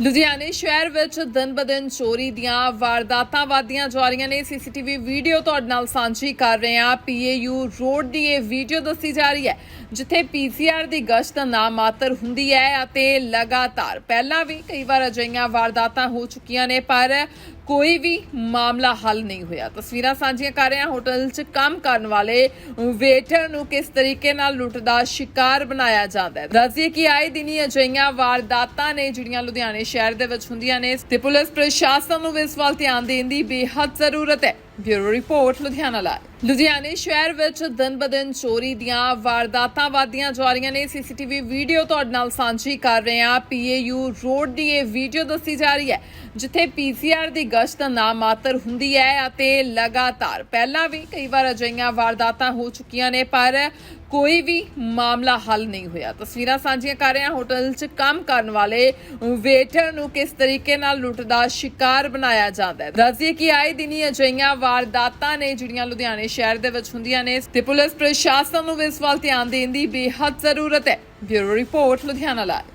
ਲੁਧਿਆਣੇ ਸ਼ਹਿਰ ਵਿੱਚ ਦਿਨ-ਬਦਿਨ ਚੋਰੀ ਦੀਆਂ ਵਾਰਦਾਤਾਂ ਵਧਦੀਆਂ ਜਾ ਰਹੀਆਂ ਨੇ। ਸੀਸੀਟੀਵੀ ਵੀਡੀਓ ਤੁਹਾਡੇ ਨਾਲ ਸਾਂਝੀ ਕਰ ਰਹੇ ਹਾਂ। ਪੀਏਯੂ ਰੋਡ ਦੀ ਇਹ ਵੀਡੀਓ ਦੱਸੀ ਜਾ ਰਹੀ ਹੈ, ਜਿੱਥੇ ਪੀਸੀਆਰ ਦੀ ਗਸ਼ਤ ਨਾ ਮਾਤਰ ਹੁੰਦੀ ਹੈ ਅਤੇ ਲਗਾਤਾਰ ਪਹਿਲਾਂ ਵੀ ਕਈ ਵਾਰ ਅਜਿਹੀਆਂ ਵਾਰਦਾਤਾਂ ਹੋ ਚੁੱਕੀਆਂ ਨੇ, ਪਰ ਕੋਈ ਵੀ ਮਾਮਲਾ ਹੱਲ ਨਹੀਂ ਹੋਇਆ। ਤਸਵੀਰਾਂ ਸਾਂਝੀਆਂ ਕਰ ਰਹੇ ਹਾਂ ਹੋਟਲ 'ਚ ਕੰਮ ਕਰਨ ਵਾਲੇ ਵੇਟਰ ਨੂੰ ਕਿਸ ਤਰੀਕੇ ਨਾਲ ਲੁੱਟ ਦਾ ਸ਼ਿਕਾਰ ਬਣਾਇਆ ਜਾਂਦਾ ਹੈ। ਦੱਸਈਏ ਕਿ ਆਏ ਦਿਨੀ ਅਜਿਹੀਆਂ ਵਾਰਦਾਤਾਂ ਨੇ ਜਿਹੜੀਆਂ ਲੁਧਿਆਣੇ ਸ਼ਹਿਰ ਦੇ ਵਿੱਚ ਹੁੰਦੀਆਂ ਨੇ ਤੇ ਪੁਲਿਸ ਪ੍ਰਸ਼ਾਸਨ ਨੂੰ ਵੀ ਇਸ ਵੱਲ ਧਿਆਨ ਦੇਣ ਦੀ ਬੇਹੱਦ ਜ਼ਰੂਰਤ ਹੈ। ਬਿਊਰੋ ਰਿਪੋਰਟ ਲੁਧਿਆਣਾ ਲਾਈਵ ਲੁਧਿਆਣੇ ਸ਼ਹਿਰ ਵਿੱਚ ਦਿਨ-ਬਦਿਨ ਚੋਰੀ ਦੀਆਂ ਵਾਰਦਾਤਾਂ ਵਧਦੀਆਂ ਜਾ ਰਹੀਆਂ ਨੇ। ਸੀਸੀਟੀਵੀ ਵੀਡੀਓ ਤੁਹਾਡੇ ਨਾਲ ਸਾਂਝੀ ਕਰ ਰਹੇ ਹਾਂ। ਪੀਏਯੂ ਰੋਡ ਦੀ ਇਹ ਵੀਡੀਓ ਦੱਸੀ ਜਾ ਰਹੀ ਹੈ, ਜਿੱਥੇ ਪੀਸੀਆਰ ਦੀ ਗਸ਼ਤ ਨਾ ਮਾਤਰ ਹੁੰਦੀ ਹੈ ਅਤੇ ਲਗਾਤਾਰ। ਪਹਿਲਾਂ ਵੀ ਕਈ ਵਾਰ ਅਜਿਹੀਆਂ ਵਾਰਦਾਤਾਂ ਹੋ ਚੁੱਕੀਆਂ ਨੇ, ਪਰ ਕੋਈ ਵੀ ਮਾਮਲਾ ਹੱਲ ਨਹੀਂ ਹੋਇਆ। ਤਸਵੀਰਾਂ ਸਾਂਝੀਆਂ ਕਰ ਰਹੇ ਹਾਂ ਹੋਟਲ 'ਚ ਕੰਮ ਕਰਨ ਵਾਲੇ ਵੇਟਰ ਨੂੰ ਕਿਸ ਤਰੀਕੇ ਨਾਲ ਲੁੱਟ ਦਾ ਸ਼ਿਕਾਰ ਬਣਾਇਆ ਜਾਂਦਾ ਹੈ। ਦੱਸਦੀ ਕਿ ਆਏ ਦਿਨੀ ਅਜਿਹੀਆਂ ਵਾਰਦਾਤਾਂ ਨੇ ਜਿਹੜੀਆਂ ਲੁਧਿਆਣੇ ਸ਼ਹਿਰ ਦੇ ਵਿੱਚ ਹੁੰਦੀਆਂ ਨੇ ਤੇ ਪੁਲਿਸ ਪ੍ਰਸ਼ਾਸਨ ਨੂੰ ਵੀ ਇਸ ਵੱਲ ਧਿਆਨ ਦੇਣ ਦੀ ਬੇਹੱਦ ਜ਼ਰੂਰਤ ਹੈ। Bureau report Ludhiana live